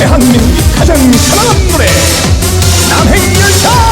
대한민국이 가장 사랑한 노래 남행열차!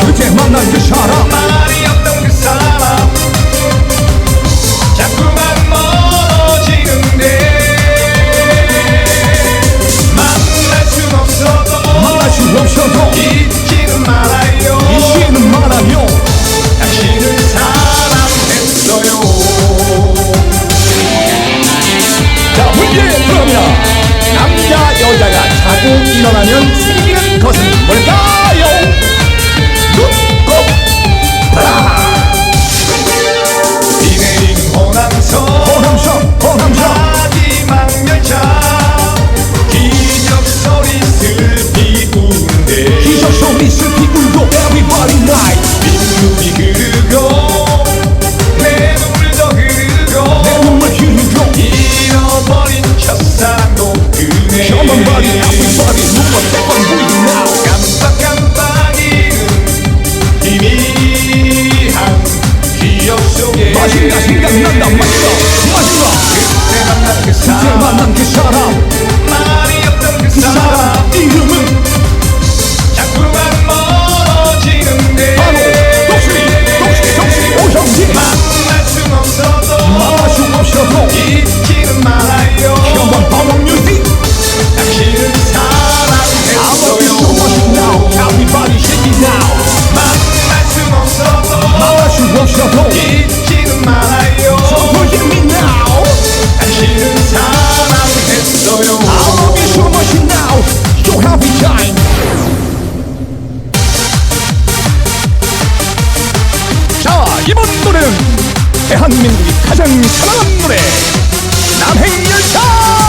Şu cehmandan dışarı Come on, buddy, everybody, move on, step on, do it now. 깜빡깜빡이는 희미한 기억 속에 마지막 생각난다, 마지막, 마지막. 그때 만난 그 사람. 이번 노래는 대한민국이 가장 사랑하는 노래 남행열차!